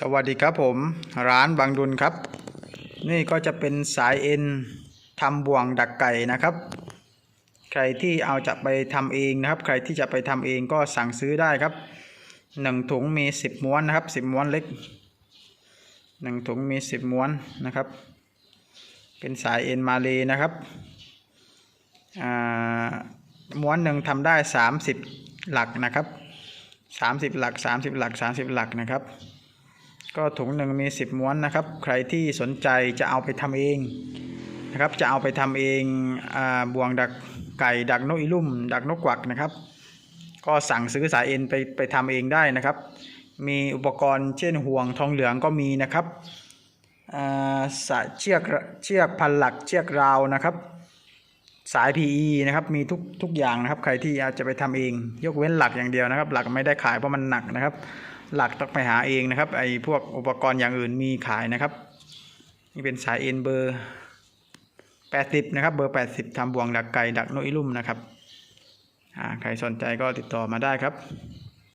สวัสดีครับผมร้านบางดุลครับ นี่ก็จะเป็นสายเอ็นทำบ่วงดักไก่นะครับ ใครที่เอาจะไปทำเองนะครับ ใครที่จะไปทำเองก็สั่งซื้อได้ครับหนึ่งถุงมีสิบม้วนนะครับสิบม้วนเล็กหนึ่งถุงมีสิบม้วนนะครับ เป็นสายเอ็นมาเลยนะครับม้วนหนึ่งทำได้สามสิบหลักนะครับสามสิบหลักสามสิบหลักสามสิบหลักนะครับ ก็ถุงหนึ่งมีสิบม้วนนะครับ ใครที่สนใจจะเอาไปทำเองนะครับ จะเอาไปทำเองอบ่วงดักไก่ดักนกอีลุ่ม ดักนกกวักนะครับ ก็สั่งซื้อสายเอ็นไปไปทำเองได้นะครับ มีอุปกรณ์เช่นห่วงทองเหลืองก็มีนะครับสายเชือกเชือกพันหลักเชือกราวนะครับ สาย PE นะครับมีทุกทุกอย่างนะครับ ใครที่อาจจะไปทำเอง ยกเว้นหลักอย่างเดียวนะครับ หลักไม่ได้ขายเพราะมันหนักนะครับ หลักต้องไปหาเองนะครับไอ้พวกอุปกรณ์อย่างอื่นมีขายนะครับ นี่เป็นสายเอ็นเบอร์80นะครับเบอร์ 80ทำบ่วงดักไก่ดักนกอีลุ่มนะครับอ่าใครสนใจก็ติดต่อมาได้ครับ